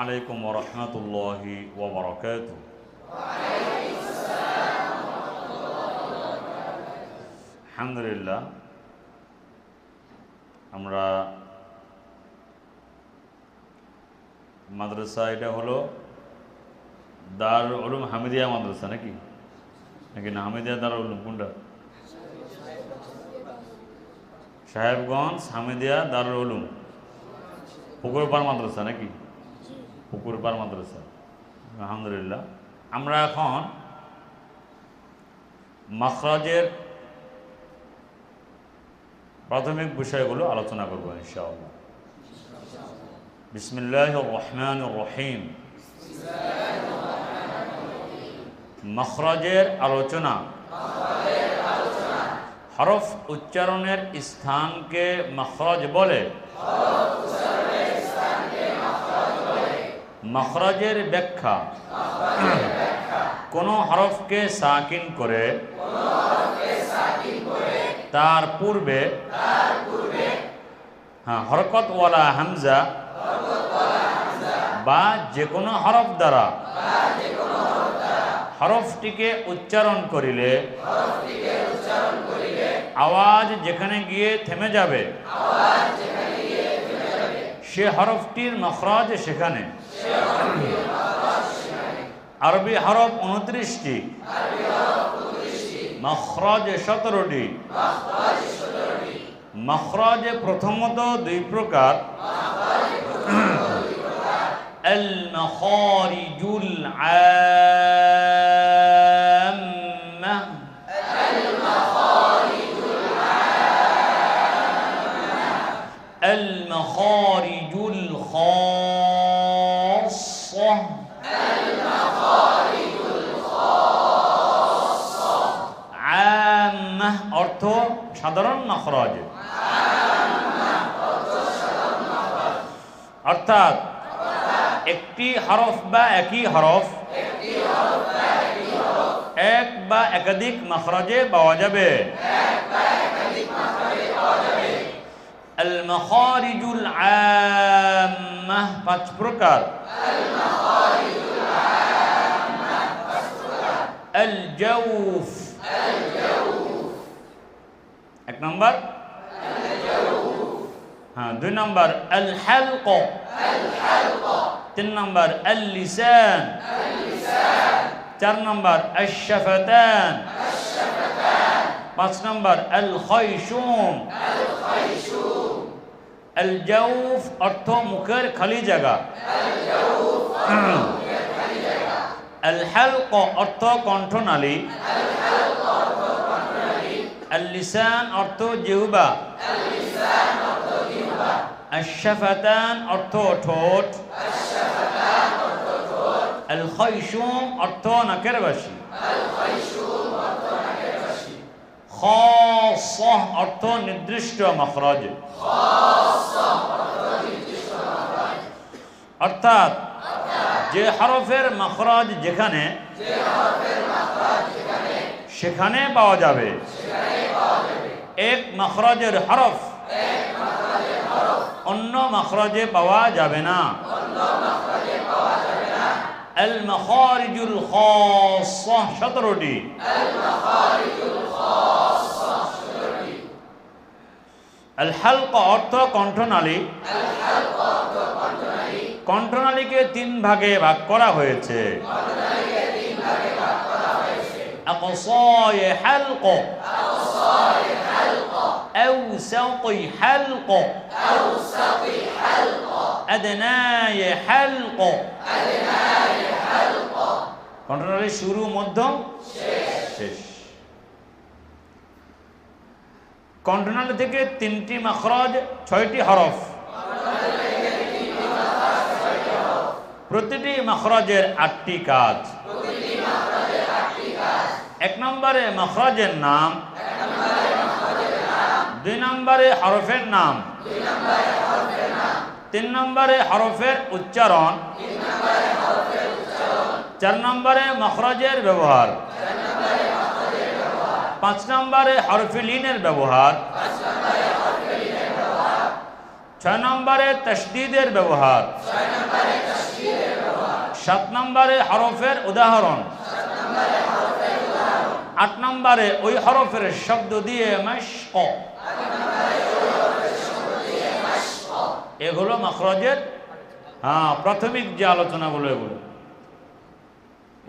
আলাইকুম রহমতুল্লাহি ওবরকাত। আলহামদুলিল্লাহ, আমরা মাদ্রাসা এটা হলো দার উলুম হামিদিয়া মাদ্রাসা নাকি? নাকি না, হামিদিয়া দার উলুম, কোনটা? সাহেবগঞ্জ হামিদিয়া দারুল উলুম পুকুরপাড় মাদ্রাসা নাকি? পুকুরপাড় মাদ্রাসা। আলহামদুলিল্লাহ। আমরা এখন মাখরাজের প্রাথমিক বিষয়গুলো আলোচনা করব ইনশাআল্লাহ। বিসমিল্লাহ রহমান রহিম। মখরাজের আলোচনা। হরফ উচ্চারণের স্থানকে মখরজ বলে। মখরজের ব্যাখ্যা। কোনো হরফকে সাকিন করে, তার পূর্বে হ্যাঁ হরকতওয়ালা হামজা বা যে কোনো হরফ দ্বারা হরফটিকে উচ্চারণ করিলে, আওয়াজ যেখানে গিয়ে থেমে যাবে, সে হরফটির মখরাজ সেখানে। আরবি হরফ উনত্রিশটি মখরাজ সতেরোটি মখরাজ প্রথমত দুই প্রকার المخارج العامة المخارج الخاصة বলেন অর্থ সাধারণ নখরজ অর্থাৎ একটি হরফ বা একই হরফ এক বা একাধিক মখরজে পাওয়া যাবে। المخارج العامة. فات المخارج العامة الجوف. الجوف اك نمبر الجوف ها دو نمبر الحلق الحلق تن نمبر اللسان اللسان تر نمبر الشفتان الشفتان باتس نمبر الخيشوم الخيشوم জাউফ অর্থ মুখের খালি জায়গা। আল হালক অর্থ কণ্ঠনালী। আল লিসান অর্থ জিহবা। আশফাতান অর্থ ঠোঁট। আল খৈশুম অর্থ নাকের বাসি অর্থ নির্দিষ্ট মখরজ। অর্থাৎ যে হরফের মখরজ যেখানে, সেখানে পাওয়া যাবে। এক মখরজের হরফ, অন্য মখরজে পাওয়া যাবে না। আল অর্থ কণ্ঠনালী। কণ্ঠনালীকে তিন ভাগে ভাগ করা হয়েছে أقصاي حلق أوسط حلق أدناي حلق কণ্ঠনালীর শুরু মধ্যম শেষ কণ্ঠনালী থেকে তিনটি মখরজ ছয়টি হরফ প্রতিটি মখরজের আটটি কাজ। এক নম্বরে মখরজের নাম। দুই নম্বরে হরফের নাম। তিন নম্বরে হরফের উচ্চারণ। চার নম্বরে মখরজের ব্যবহার। পাঁচ নম্বরে হরফিলিনের ব্যবহার। ছয় নম্বরে তসদিদের ব্যবহার। সাত নম্বরে হরফের উদাহরণ। আট নম্বরে ওই হরফের শব্দ দিয়ে এগুলো মখরজের হ্যাঁ প্রাথমিক যে আলোচনাগুলো এগুলো।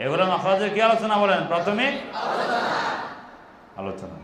এগুলো মখরজের কি আলোচনা বলেন? প্রাথমিক আলোচনা।